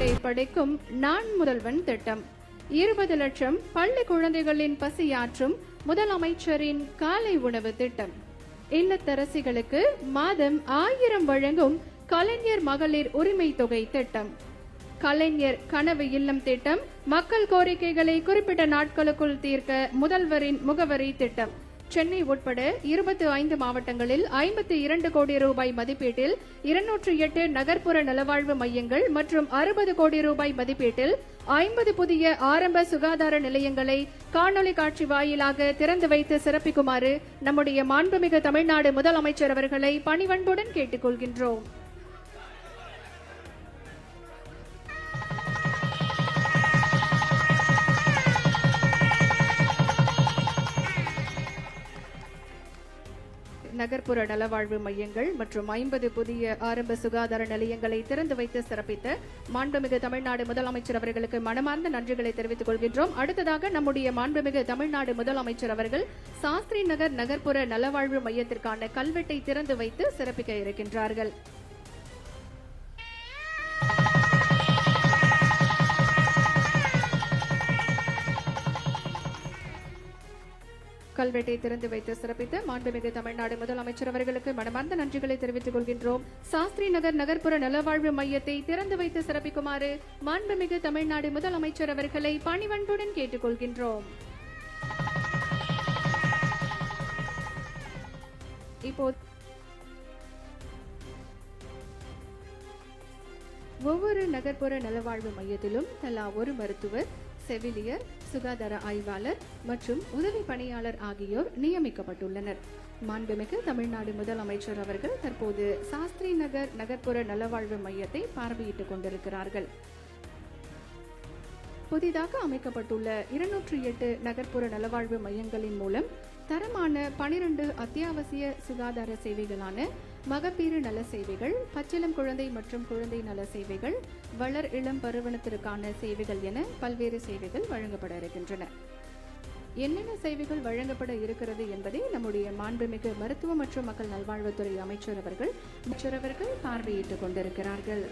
படைக்கும் நான் முதல்வன் திட்டம். இருபது லட்சம் பள்ளி குழந்தைகளின் பசியாற்றும் முதலமைச்சரின் காலை உணவு திட்டம். இல்லத்தரசிகளுக்கு மாதம் ஆயிரம் வழங்கும் கலைஞர் மகளிர் உரிமை தொகை திட்டம். கலைஞர் கனவு இல்லம் திட்டம் மக்கள் கோரிக்கைகளை குறிப்பிட்ட நாட்களுக்குள் தீர்க்க முதல்வரின் முகவரி திட்டம். சென்னை உட்பட இருபத்தி ஐந்து மாவட்டங்களில் ஐம்பத்தி இரண்டு கோடி ரூபாய் மதிப்பீட்டில் இருநூற்றி எட்டு நகர்ப்புற நலவாழ்வு மையங்கள் மற்றும் அறுபது கோடி ரூபாய் மதிப்பீட்டில் ஐம்பது புதிய ஆரம்ப சுகாதார நிலையங்களை காணொலி காட்சி வாயிலாக திறந்து வைத்து சிறப்பிக்குமாறு நம்முடைய மாண்புமிகு தமிழ்நாடு முதலமைச்சர் அவர்களை பணிவன்புடன் கேட்டுக்கொள்கின்றோம். நகர்ப்புற நலவாழ்வு மையங்கள் மற்றும் ஐம்பது புதிய ஆரம்ப சுகாதார நிலையங்களை திறந்து வைத்து சிறப்பித்த மாண்புமிகு தமிழ்நாடு முதலமைச்சர் அவர்களுக்கு மனமார்ந்த நன்றிகளை தெரிவித்துக் கொள்கின்றோம். அடுத்ததாக நம்முடைய மாண்புமிகு தமிழ்நாடு முதலமைச்சர் அவர்கள் சாஸ்திரி நகர் நகர்ப்புற நலவாழ்வு மையத்திற்கான கல்வெட்டை திறந்து வைத்து சிறப்பிக்க இருக்கின்றார்கள். கல்வெட்டை திறந்து வைத்து சிறப்பித்து மாண்புமிகு தமிழ்நாடு முதலமைச்சர் அவர்களுக்கு மனமார்ந்த நன்றிகளை தெரிவித்துக் கொள்கின்றோம். சாஸ்திரி நகர் நகர்ப்புற நலவாழ்வு மையத்தை திறந்து வைத்து சிறப்பிக்குமாறு மாண்புமிகு தமிழ்நாடு முதலமைச்சர் அவர்களை பணிவன்புடன் கேட்டுக்கொள்கின்றோம். இப்போ ஒவ்வொரு நகர்ப்புற நலவாழ்வு மையத்திலும் தலா ஒரு மருத்துவர் செவிலியர் சுகாதார ஆய்வாளர் மற்றும் உதவி பணியாளர் ஆகியோர் நியமிக்கப்பட்டுள்ளனர். மாண்புமிகு தமிழ்நாடு முதலமைச்சர் அவர்கள் தற்போது சாஸ்திரி நகர் நகர்ப்புற நலவாழ்வு மையத்தை பார்வையிட்டுக் கொண்டிருக்கிறார்கள். புதிதாக அமைக்கப்பட்டுள்ள இருநூற்றி எட்டு நகர்ப்புற நலவாழ்வு மையங்களின் மூலம் தரமான பனிரெண்டு அத்தியாவசிய சுகாதார சேவைகளான மகப்பேறு நல சேவைகள் பச்சிளம் குழந்தை மற்றும் குழந்தை நல சேவைகள் வளர் இளம் பருவனத்திற்கான சேவைகள் என பல்வேறு சேவைகள் வழங்கப்பட இருக்கின்றன. என்னென்ன சேவைகள் வழங்கப்பட இருக்கிறது என்பதை நம்முடைய மாண்புமிகு மருத்துவ மற்றும் மக்கள் நல்வாழ்வுத்துறை அமைச்சர் அவர்கள் அமைச்சர் அவர்கள் பார்வையிட்டுக் கொண்டிருக்கிறார்கள்.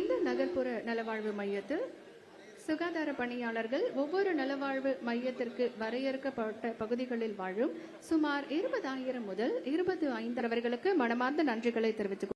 இந்த நகர்ப்புற நலவாழ்வு மையத்தில் சுகாதார பணியாளர்கள் ஒவ்வொரு நலவாழ்வு மையத்திற்கு வரையறுக்கப்பட்ட பகுதிகளில் வாழும் சுமார் இருபதாயிரம் முதல் இருபது ஐந்து அவர்களுக்கு மனமார்ந்த நன்றிகளை தெரிவித்துக்